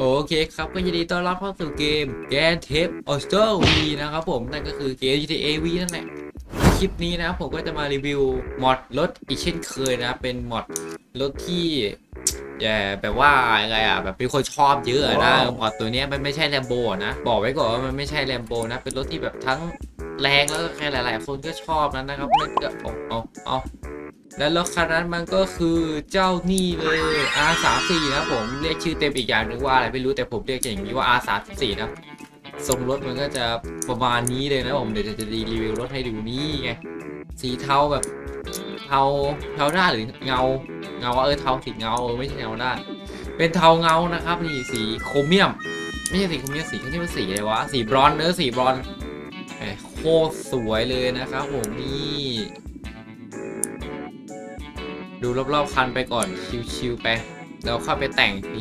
โอเคครับก็ยินดีต้อนรับเข้าสู่เกมแกนเทปออสเตอร์วีนะครับผมนั่นก็คือเกม GTA V นั่นแหละคลิปนี้นะครับผมก็จะมารีวิวมอดรถอีกเช่นเคยนะเป็นมอดรถที่แย่แบบว่ายังไงอะแบบเป็นคนชอบเยอะนะมอดตัวนี้มันไม่ใช่แลมโบนะบอกไว้ก่อนว่ามันไม่ใช่แลมโบนะเป็นรถที่แบบทั้งแรงแล้วก็ใครหลาย ๆ คนก็ชอบนั้นนะครับนั่นก็เอาเอาเอา และรถคันนั้นมันก็คือเจ้านี่เลย R34 นะผมเรียกชื่อเต็มอีกอย่างนึงว่าอะไรไม่รู้แต่ผมเรียกอย่างนี้ว่า R34 นะทรงรถมันก็จะประมาณนี้เลยนะผมเดี๋ยวจะรีวิวรถให้ดูนี่ไงสีเทาแบบเทาเทาหน้าหรือเงาเงาเออเทาสีเงาเออไม่ใช่เงาหน้าเป็นเทาเงานะครับนี่สีโครเมียม ไม่ใช่สีโครเมียมสีเขาเรียกว่าสีอะไรวะสีบรอนเนอสีบรอนโคตรสวยเลยนะครับผมนี่ ดูรอบๆคันไปก่อนชิวๆไปแล้วเข้าไปแต่งที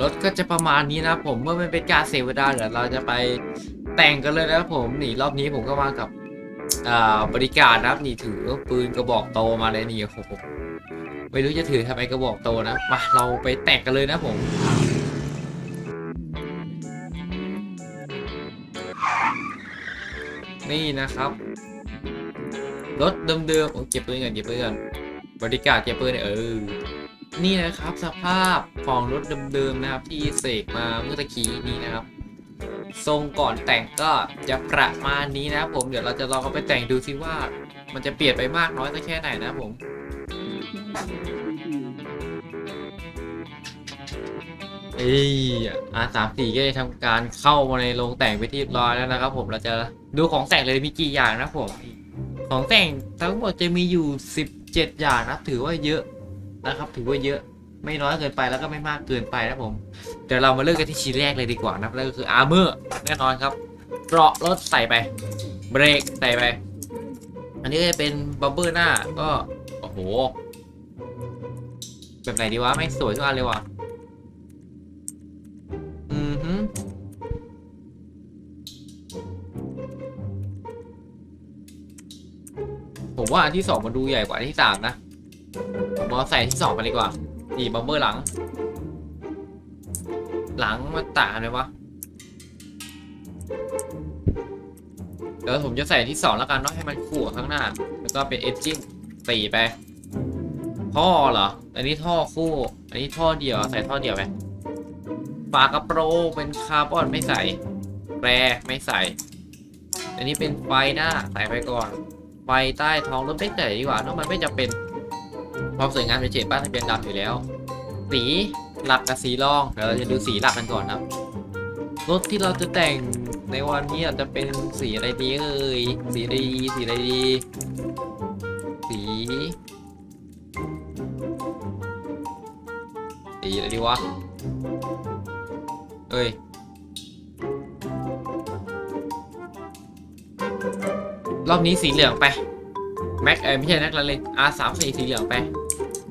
รถก็จะประมาณนี้นะผมเมื่อมันเป็นการเสียเวลาเดี๋ยวเราจะไปแต่งกันเลยนะผมนี่รอบนี้ผมก็มากับอ่าบริการนะครับนี่ถือปืนกระบอกโตมาเลยนี่โอ้โหไม่รู้จะถือทำไมกระบอกโตนะมาเราไปแต่งกันเลยนะผมนี่นะครับ รถเดิมๆโอ้เก็บปืนก่อนเก็บปืนก่อนบริการเก็บปืนเนี่ยเออ นี่นะครับสภาพของรถเดิมๆนะครับ ที่เสกมาเมื่อตะกี้นี้นะครับ ทรงก่อนแต่งก็จะประมาณนี้นะครับผมเดี๋ยวเราจะลองเอาไปแต่งดูซิว่า มันจะเปลี่ยนไปมากน้อยสักแค่ไหนนะครับผมเอ้ยอาสามสี่ก็ได้ทำการเข้ามาในโรงแต่งไปที่เรียบร้อยแล้วนะครับผมเราจะดูของแต่งเลยมีกี่อย่างนะผม ของแต่งทั้งหมดจะมีอยู่ 17 อย่างนะถือว่าเยอะนะครับถือว่าเยอะไม่น้อยเกินไปแล้วก็ไม่มากเกินไปนะผมเดี๋ยวเรามาเริ่มกันที่ชิ้นแรกเลยดีกว่านะนั่นก็คืออาร์เมอร์แน่นอนครับเกราะรถใส่ไป เบรกใส่ไป อันนี้ก็จะเป็นบัมเบอร์หน้าก็ โอ้โห แบบไหนดีวะไม่สวยทุกอันเลยว่ะ ผมว่าอันที่สองมันดูใหญ่กว่าอันที่สามนะผมเอาใส่อันที่สองไปดีกว่า นี่บัมเบอร์หลัง หลังมันต่างกันไหมวะเดี๋ยวผมจะใส่ที่สองแล้วกันเนาะให้มันคู่ข้างหน้า แล้วก็เป็นเอ g จิ้งตีไป ท่อเหรอ อันนี้ท่อคู่ อันนี้ท่อเดียวใส่ท่อเดียวไปฝากระโปรงเป็นคาร์บอนไม่ใส่แปรไม่ใส่ อันนี้เป็นไฟหน้าใส่ไปก่อน ไฟใต้ท้องรถไม่ใส่ดีกว่าเนอะมันไม่จำเป็นความสวยงามเป็นเจ็ดป้ายทะเบียนดำอยู่แล้ว สีหลักกับสีรองเดี๋ยวเราจะดูสีหลักกันก่อนครับรถที่เราจะแต่งในวันนี้อาจจะเป็นสีอะไรดีเอ่ยสีอะไรดีสีอะไรดี สี สีอะไรดีวะเอ้ย รอบนี้สีเหลืองไปแม็กเออไม่ใช่นักละเลย R สามสี่สีเหลืองไป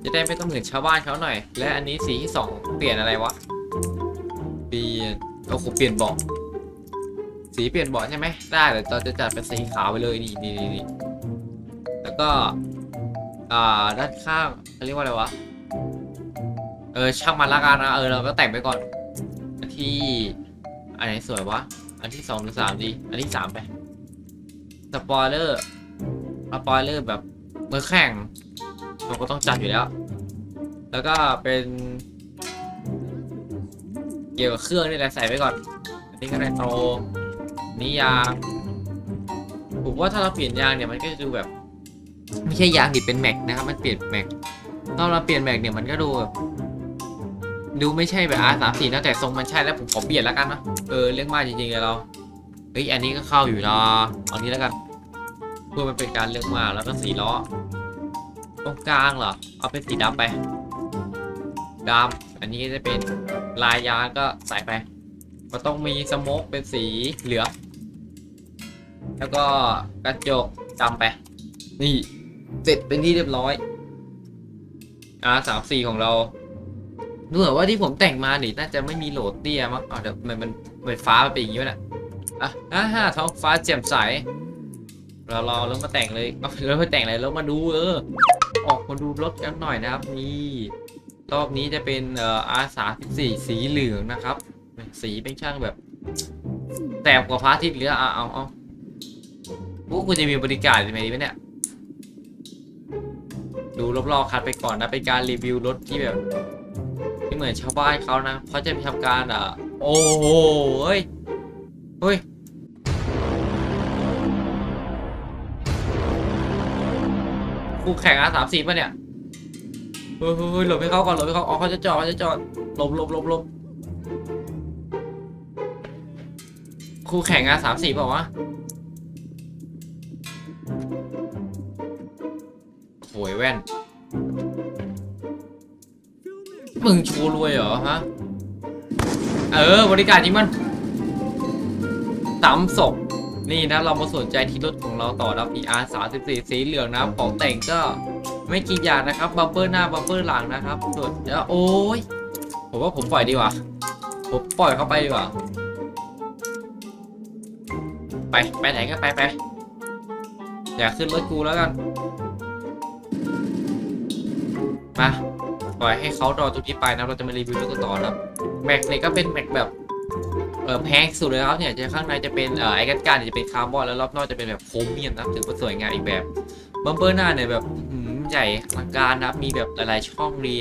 จะได้ไม่ต้องเหมือนชาวบ้านเขาหน่อย และอันนี้สีที่สองเปลี่ยนอะไรวะ เปลี่ยนโอ้โหเปลี่ยนเบาะสีเปลี่ยนเบาะใช่ไหมได้เดี๋ยวเราจะจัดเป็นสีขาวไปเลยนี่นี่นี่นี่แล้วก็ อ่าด้านข้างเขาเรียกว่าอะไรวะเออช่างมันละกันนะเออเราก็แต่งไปก่อนอันที่อันไหนสวยวะอันที่สองหรือสามดี อันที่สามไป สปอยเลอร์สปอยเลอร์แบบมือแข่งเราก็ต้องจัดอยู่แล้ว แล้วก็เป็นเกี่ยวกับเครื่องนี่แหละใส่ไว้ก่อน อันนี้ก็ไนโตนี่ยางผมว่าถ้าเราเปลี่ยนยางเนี่ยมันก็จะดูแบบ ไม่ใช่ยางดิเป็นแม็กนะครับ มันเปลี่ยนแม็กถ้าเราเปลี่ยนแม็กเนี่ยมันก็ดูแบบดูไม่ใช่แบบ R สามสี่นะแต่ทรงมันใช่แล้วผมขอเปลี่ยนแล้วกันนะเออเรื่องมากจริงๆเลยเรา ฮ้ยอันนี้ก็เข้าอยู่นะเอานี้แล้วกันเพื่อมันเป็นการเลือกมาแล้วก็สีล้อตรงกลางเหรอเอาเป็นสีดำไปดำอันนี้จะเป็นลายยางก็ใส่ไปก็ต้องมีสโมกเป็นสีเหลืองแล้วก็กระจกดำไป นี่เสร็จเป็นที่เรียบร้อยอ่าสามสี่ของเราดูเหมือนว่าที่ผมแต่งมานี่น่าจะไม่มีโหลดเตี้ยมั้งอ๋อเดี๋ยวมันมันมือนฟ้ามันเป็นอย่างนี้วะเนะ อะอ่าฮะท้องฟ้าแจ่มใส เรารอแล้วมาแต่งเลยเอาแล้วมาแต่งอะไรแล้วมาดูเออ ออกมาดูรถกันหน่อยนะครับนี่รอบนี้จะเป็นเอ่ออาสาสี่สีเหลืองนะครับ สีเป็นช่างแบบแสบกว่าพระอาทิตย์เหลือเอาเอาเอาพวกคุณจะมีบริการยังไงดีไหมเนี่ย ดูรอบๆคัดไปก่อนนะเป็นการรีวิวรถที่แบบไม่เหมือนชาวบ้านเขานะเขาจะมีทำการอะโอ้โหเฮ้ย เฮ้ยคู่แข่งอาสามสี่ป่ะเนี่ยเฮ้ยเฮ้ยหลบให้เขาก่อนหลบให้เขาอ๋อเขาจะจอดเขาจะจอดหลบหลบหลบหลบคู่แข่งอาสามสี่เปล่าวะโอยแว่น มึงชูรวยเหรอฮะ เออบริการจริงมัน สามศพนี่นะเรามาสนใจที่รถของเราต่อนะ PR 34สีเหลืองนะของแต่งก็ไม่กี่อย่างนะครับบัมเปอร์หน้าบัมเปอร์หลังนะครับส่วนจะโอ้ยผมว่าผมปล่อยดีกว่าผมปล่อยเข้าไปดีกว่าไปไปไหนก็ไปไปอยากขึ้นรถกูแล้วกันมาปล่อยให้เขารอตรงนี้ไปนะเราจะมารีวิวรถกันต่อนะครับแม็กเนี่ยก็เป็นแม็กแบบ เออแพงสุดเลยครับเนี่ยจะข้างในจะเป็นเออไอ้กันการเนี่ยจะเป็นคาร์บอนแล้วรอบนอกจะเป็นแบบโครเมียมนะถือว่าสวยงามอีกแบบบัมเปอร์หน้าเนี่ยแบบใหญ่อลังการนะมีแบบหลายๆช่องดี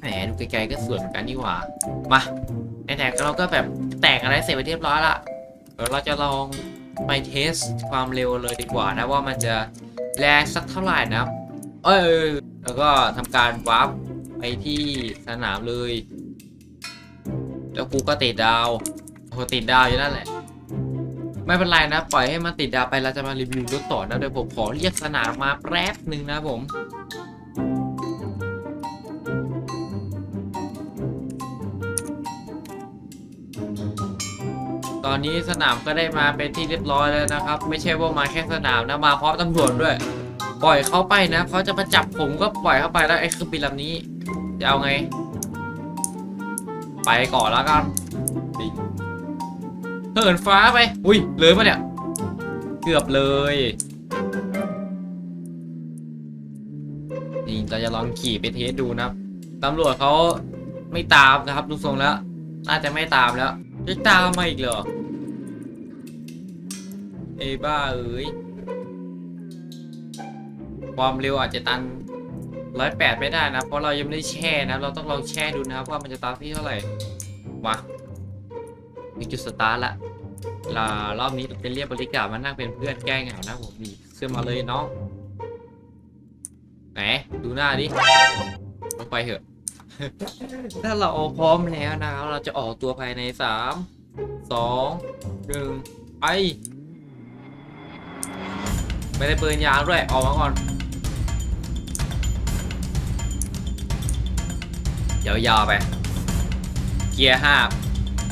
แหมดูไกลๆก็สวยเหมือนกันนี่หว่ามาไหนๆเราก็แบบแต่งอะไรเสร็จไปเรียบร้อยละเดี๋ยวเราจะลองไปเทสความเร็วเลยดีกว่านะว่ามันจะแรงสักเท่าไหร่นะเอ้ยแล้วก็ทำการวาร์ปไปที่สนามเลย แล้วกูก็ติดดาวโหติดดาวอยู่นั่นแหละ ไม่เป็นไรนะ ปล่อยให้มันติดดาวไปเราจะมารีวิวรถต่อนะเดี๋ยวผมขอเรียกสนามมาแป๊บหนึ่งนะผมตอนนี้สนามก็ได้มาเป็นที่เรียบร้อยแล้วนะครับ ไม่ใช่ว่ามาแค่สนามนะมาพร้อมตำรวจด้วย ปล่อยเขาไปนะเขาจะมาจับผมก็ปล่อยเขาไปแล้วไอ้เครื่องบินลำนี้จะเอาไง ไปก่อนแล้วกันเหินฟ้าไป อุ้ย เลยปะเนี่ย เกือบเลย นี่เราจะลองขี่ไปเทสดูนะครับตำรวจเขาไม่ตามนะครับดูทรงแล้ว น่าจะไม่ตามแล้ว จะตามมาอีกเหรอ เอ้บ้าเอ้ย ความเร็วอาจจะตัน ร้อยแปดไม่ได้นะ เพราะเรายังไม่ได้แช่นะ เราต้องลองแช่ดูนะครับว่ามันจะตันที่เท่าไหร่มามีจุดสตาร์ทละลารอบนี้เป็นเรียกบริการมานั่งเป็นเพื่อนแก้เหงานะผมนี่ขึ้นมาเลยน้องไหนดูหน้าดิลงไปเถอะ ถ้าเราพร้อมแล้วนะครับเราจะออกตัวภายในสามสองหนึ่งไปไม่ได้เปิดยางด้วยออกมาก่อน ยาวๆไป เกียร์ห้า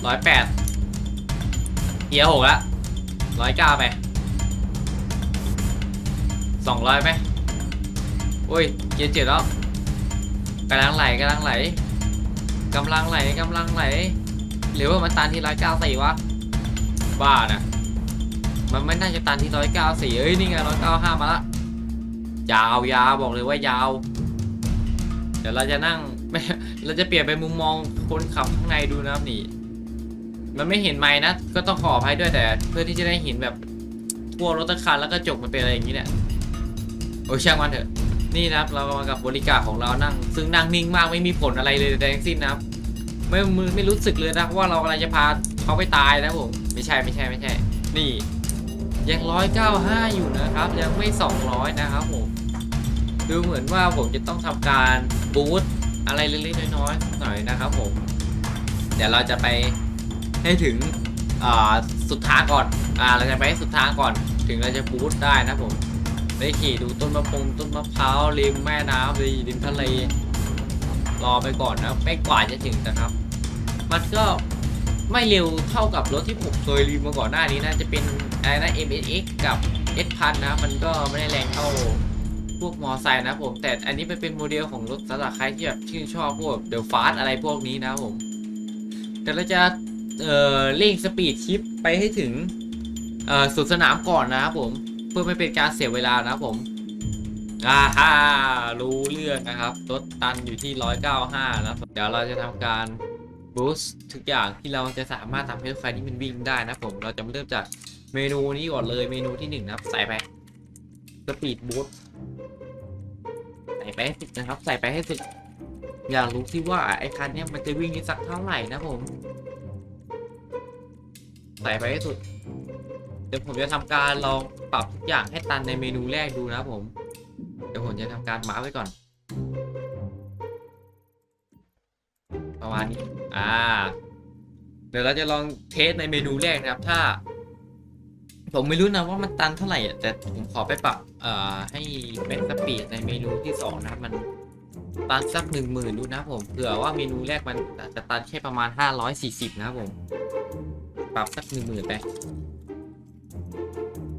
ร้อยแปดเกียร์หกละร้อยเก้าไปสองร้อยไหมอุ้ยเกียร์เจ็ดแล้วกำลังไหลกำลังไหลกำลังไหลกำลังไหลหรือว่ามันตันที่ร้อยเก้าสี่วะบ้านะมันไม่น่าจะตันที่ร้อยเก้าสี่เอ้ยนี่ไงร้อยเก้าห้ามาละยาวยาวบอกเลยว่ายาว เดี๋ยวเราจะนั่ง เราจะเปลี่ยนไปมุมมองคนขับข้างในดูนะครับนี่ มันไม่เห็นไม้นะ ก็ต้องขออภัยด้วยแต่ เพื่อที่จะได้เห็นแบบทั่วรถทั้งคันแล้วก็จกมันเป็นอะไรอย่างนี้เนี่ยโอ้ยช่างมันเถอะ นี่นะครับ เรามากับบริการของเรานั่ง ซึ่งนั่งนิ่งมากไม่มีผลอะไรเลยใดทั้งสิ้นนะครับ ไม่มือไม่รู้สึกเลยนะว่าเรากำลังจะพาเขาไปตายนะผมไม่ใช่ไม่ใช่ไม่ใช่ นี่ยังร้อยเก้าห้าอยู่นะครับ ยังไม่สองร้อยนะครับผมดูเหมือนว่าผมจะต้องทำการบูท อะไรเล็กๆน้อยๆหน่อยนะครับผม เดี๋ยวเราจะไปให้ถึงสุดท้างก่อนอ่าเราจะไปให้สุดท้างก่อน ถึงเราจะบูทได้นะผมได้ขี่ดูต้นมะพงต้นมะพร้าวริมแม่น้ำริมทะเล รอไปก่อนนะไม่กว่าจะถึงนะครับ มันก็ไม่เร็วเท่ากับรถที่ผมเคยรีวิวมาก่อนหน้านี้นะจะเป็นอะไรนะ MSX กับ S พันนะ มันก็ไม่ได้แรงเท่า พวกมอไซค์นะผมแต่อันนี้มันเป็นโมเดลของรถสำหรับใครที่แบบชื่นชอบพวกเดอะฟาสอะไรพวกนี้นะผมแต่เราจะเอ่อเร่งสปีดชิปไปให้ถึงเอ่อสุดสนามก่อนนะครับผมเพื่อไม่เป็นการเสียเวลานะผมอ่าฮ่ารู้เรื่องนะครับรถตันอยู่ที่ 195 นะเดี๋ยวเราจะทำการบูสต์ทุกอย่างที่เราจะสามารถทำให้รถไฟนี้มันวิ่งได้นะผมเราจะเริ่มจากเมนูนี้ก่อนเลยเมนูที่หนึ่งนะครับ ใส่ไปสปีดบูสต์ ไปให้สุดนะครับ ใส่ไปให้สุดอยากรู้สิว่าไอ้คันนี้มันจะวิ่งได้สักเท่าไหร่นะผม ใส่ไปให้สุด เดี๋ยวผมจะทำการลองปรับทุกอย่างให้ตันในเมนูแรกดูนะผม เดี๋ยวผมจะทำการมาร์คไว้ก่อน ประมาณนี้ อ่า เดี๋ยวเราจะลองเทสในเมนูแรกนะครับ ถ้า ผมไม่รู้นะว่ามันตันเท่าไหร่อะแต่ผมขอไปปรับเอ่อให้เป็นสปีดในเมนูที่สองนะครับมันตันสักหนึ่งหมื่นดูนะผมเผื่อว่าเมนูแรกมันจะตันแค่ประมาณห้าร้อยสี่สิบนะครับผม ปรับสักหนึ่งหมื่นไป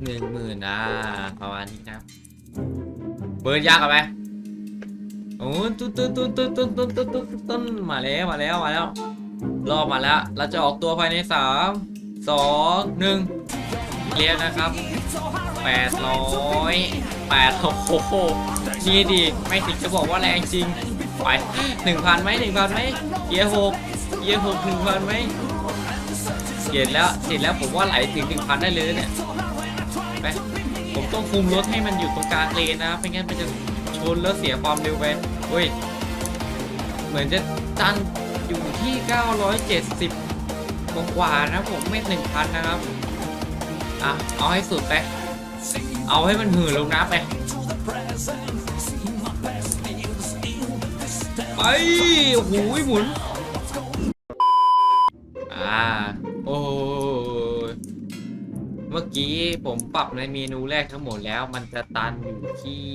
หนึ่งหมื่นอ่าประมาณนี้นะเบิร์นยากไหมโอ้ตุ้นตุ้นตุ้นตุ้นตุ้นตุ้นตุ้นตุ้นตุ้นมาแล้วมาแล้วมาแล้วรอบมาแล้ว เราจะออกตัวภายในสามสองหนึ่ง เรียนนะครับแปดร้อยแปดโอ้โหนี่ดิไม่ถึงจะบอกว่าแรงจริงไปหนึ่งพันไหมหนึ่งพันไหมเกียร์หกเกียร์หกหนึ่งพันไหมเกียร์แล้วเสร็จแล้วผมว่าไหลถึงหนึ่งพันได้เลยเนี่ยไปผมต้องคุมรถให้มันอยู่ตรงกลางเลนนะไม่งั้นมันจะชนแล้วเสียความเร็วไปเฮ้ยเหมือนจะตันอยู่ที่ 970 กว่าๆนะผมไม่1,000 นะครับ อะ เอาให้สุดไป เอาให้มันหือลงน้ำไป ไปโอ้โหมุน อ่า โอ้ยเมื่อกี้ผมปรับในเมนูแรกทั้งหมดแล้ว มันจะตันอยู่ที่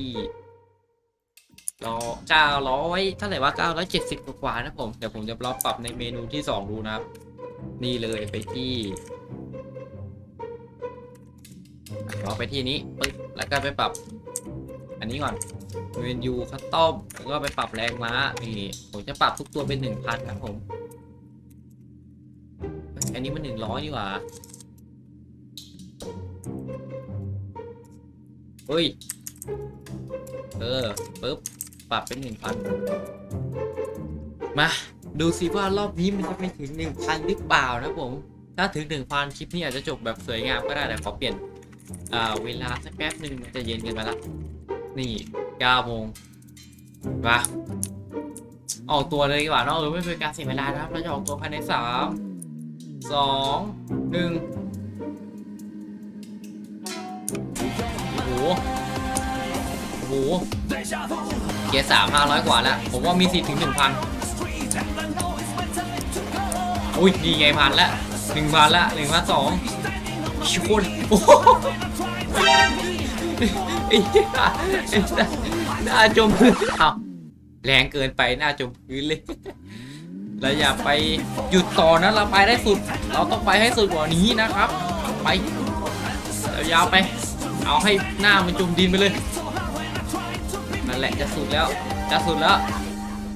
ร้อยเก้าร้อยเท่าไหร่ว่าเก้าร้อยเจ็ดสิบกว่าๆนะผม เดี๋ยวผมจะลองปรับในเมนูที่สองดูนะครับ นี่เลยไปที่ เราไปที่นี้ปึ๊บแล้วก็ไปปรับ อันนี้ก่อนเมนูคัสตอมแล้วก็ไปปรับแรงม้านี่ผมจะปรับทุกตัวเป็นหนึ่งพันครับผม อันนี้มันหนึ่งร้อยดีกว่าเฮ้ย เออปึ๊บปรับเป็นหนึ่งพันมาดูสิว่ารอบนี้มันจะไปถึงหนึ่งพันหรือเปล่านะผม ถ้าถึงหนึ่งพันคลิปนี้อาจจะจบแบบสวยงามก็ได้แต่ขอเปลี่ยน อ่าเวลาสักแป๊บหนึ่งมันจะเย็นกันไปละ นี่เก้าโมงมาออกตัวเลยดีกว่าเนาะเออไม่เป็นการเสียเวลานะครับ เราจะออกตัวภายในสามสองหนึ่งโอ้โหโอ้โหเกียร์สามห้าร้อยกว่าแล้ว ผมว่ามีสิทธิ์ถึงหนึ่งพันอุ้ยนี่ไงพันละหนึ่งพันละหนึ่งพันสอง ชิโคนโอ้โหไอ้เหี้ยหน้าจมพื้นเอาแรงเกินไปหน้าจมพื้นเลยเราอย่าไปหยุดต่อนะเราไปได้สุด เราต้องไปให้สุดกว่านี้นะครับ ไปยาวไป เอาให้หน้ามันจมดินไปเลยนั่นแหละจะสุดแล้วจะสุดแล้ว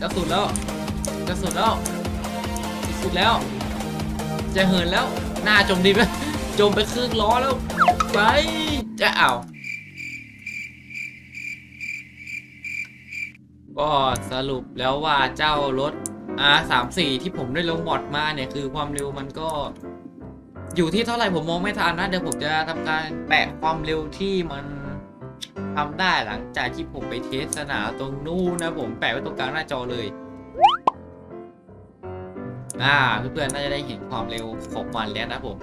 จะสุดแล้วจะสุดแล้วสุดแล้ว จะเหินแล้วหน้าจมดินไป จมไปครึ่งล้อแล้ว ไป จะเอาก็สรุปแล้วว่าเจ้ารถ R34 ที่ผมได้ลงมอดมาเนี่ย คือความเร็วมันก็ อยู่ที่เท่าไหร่ผมมองไม่ทันนะ เดี๋ยวผมจะทำการแปะความเร็วที่มันทำได้หลังจากที่ผมไปเทสสนามตรงนู้นนะผมแปะไว้ตรงกลางหน้าจอเลย อ่าเพื่อนๆน่าจะได้เห็นความเร็วของมันแล้วนะผม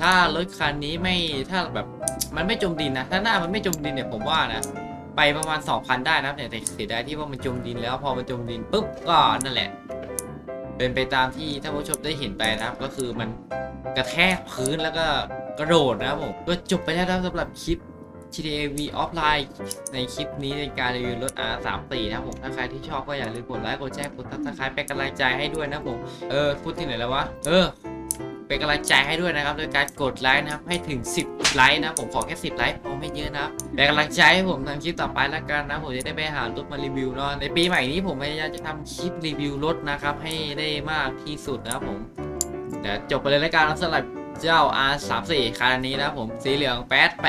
ถ้ารถคันนี้ไม่ถ้าแบบมันไม่จมดินนะ ถ้าหน้ามันไม่จมดินเนี่ยผมว่านะ ไปประมาณ 2,000 ได้นะแต่เสียดายที่ว่ามันจมดินแล้วพอมันจมดินปุ๊บก็นั่นแหละ เป็นไปตามที่ท่านผู้ชมได้เห็นไปนะครับ ก็คือมันกระแทกพื้นแล้วก็กระโดดนะครับผมก็จบไปแล้วนะสำหรับคลิป GTA V Offline ในคลิปนี้ในการรีวิวรถ R34 นะผม ถ้าใครที่ชอบก็อย่าลืมกดไลค์ กดแชร์ กดซับสไครเป็นกำลังใจให้ด้วยนะผม เออ พูดที่ไหนแล้ววะ เออ เป็นกำลังใจให้ด้วยนะครับ โดยการกดไลค์นะครับ ให้ถึง 10 ไลค์นะ ผมขอแค่ 10 ไลค์พอไม่เยอะนะครับเป็นกำลังใจให้ผมทำคลิปต่อไปแล้วกันนะ ผมจะได้ไปหารถมารีวิวเนาะในปีใหม่นี้ผมพยายามจะทำคลิปรีวิวรถนะครับ ให้ได้มากที่สุดนะครับผมเดี๋ยวจบไปเลยแล้วกันสำหรับเจ้า R34 คันนี้นะผมสีเหลืองแป๊ดแป